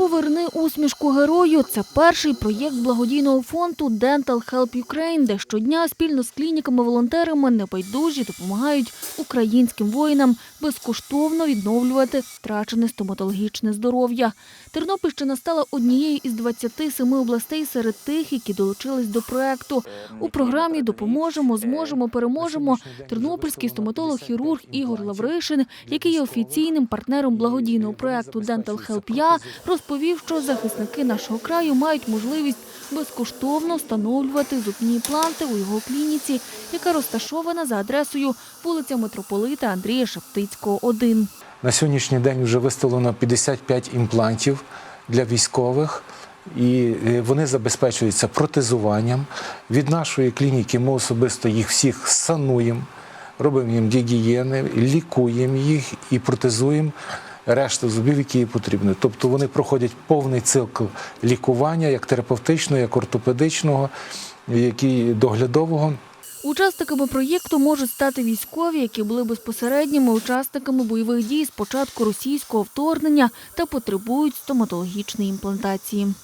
Поверни усмішку герою. Це перший проєкт благодійного фонду Dental Help Ukraine, де щодня спільно з клініками-волонтерами небайдужі допомагають українським воїнам безкоштовно відновлювати втрачене стоматологічне здоров'я. Тернопільщина стала однією із 27 областей серед тих, які долучились до проекту. У програмі Допоможемо, зможемо, переможемо. Тернопільський стоматолог-хірург Ігор Лавришин, який є офіційним партнером благодійного проекту Dental Help Я, розповів, що захисники нашого краю мають можливість безкоштовно встановлювати зубні імпланти у його клініці, яка розташована за адресою вулиця Митрополита Андрія Шептицького, 1. На сьогоднішній день вже виставлено 55 імплантів для військових. І е, вони забезпечуються протезуванням. Від нашої клініки ми особисто їх всіх сануємо, робимо їм гігієни, лікуємо їх і протезуємо решту зубів, які їй потрібні. Тобто вони проходять повний цикл лікування, як терапевтичного, як ортопедичного, як і доглядового. Учасниками проєкту можуть стати військові, які були безпосередніми учасниками бойових дій з початку російського вторгнення та потребують стоматологічної імплантації.